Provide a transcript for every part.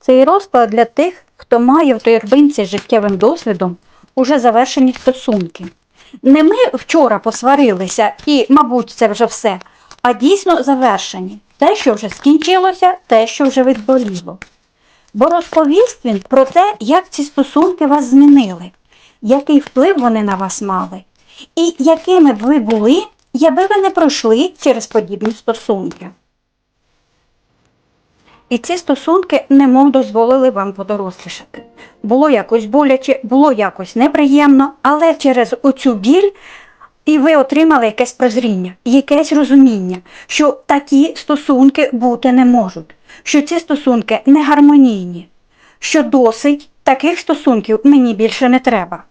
Цей розклад для тих, хто має в торбинці з життєвим досвідом уже завершені стосунки. Не ми вчора посварилися і, мабуть, це вже все, а дійсно завершені. Те, що вже скінчилося, те, що вже відболіло. Бо розповість він про те, як ці стосунки вас змінили, який вплив вони на вас мали, і якими б ви були, якби ви не пройшли через подібні стосунки. І ці стосунки немов дозволили вам подорослішати. Було якось боляче, було якось неприємно, але через оцю біль і ви отримали якесь прозріння, якесь розуміння, що такі стосунки бути не можуть, що ці стосунки не гармонійні, що досить таких стосунків мені більше не треба.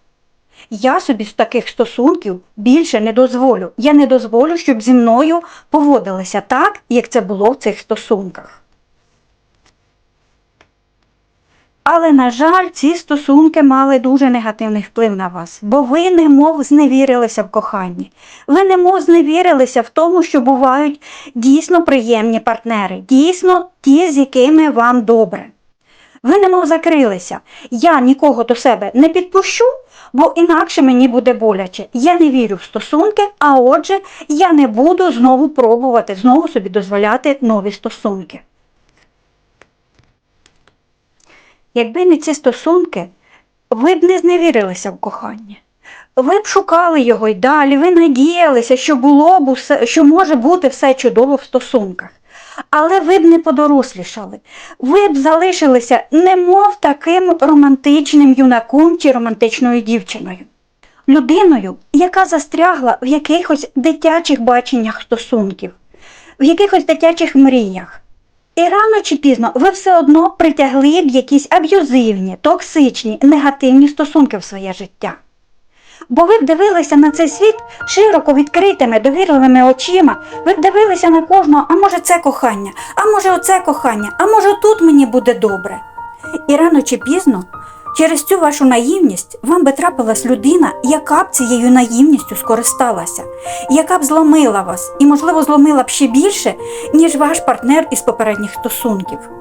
Я собі з таких стосунків більше не дозволю. Я не дозволю, щоб зі мною поводилися так, як це було в цих стосунках. Але, на жаль, ці стосунки мали дуже негативний вплив на вас, бо ви немов зневірилися в коханні. Ви немов зневірилися в тому, що бувають дійсно приємні партнери, дійсно ті, з якими вам добре. Ви немов закрилися. Я нікого до себе не підпущу, бо інакше мені буде боляче. Я не вірю в стосунки, а отже, я не буду знову пробувати, знову собі дозволяти нові стосунки. Якби не ці стосунки, ви б не зневірилися в коханні. Ви б шукали його й далі, ви надіялися, що було б усе, що може бути все чудово в стосунках. Але ви б не подорослішали. Ви б залишилися немов таким романтичним юнаком чи романтичною дівчиною. Людиною, яка застрягла в якихось дитячих баченнях стосунків, в якихось дитячих мріях. І рано чи пізно ви все одно притягли б якісь аб'юзивні, токсичні, негативні стосунки в своє життя. Бо ви б дивилися на цей світ широко відкритими, довірливими очима, ви б дивилися на кожного, а може це кохання, а може оце кохання, а може тут мені буде добре. І рано чи пізно, через цю вашу наївність, вам би трапилась людина, яка б цією наївністю скористалася, яка б зломила вас і, можливо, зломила б ще більше, ніж ваш партнер із попередніх стосунків.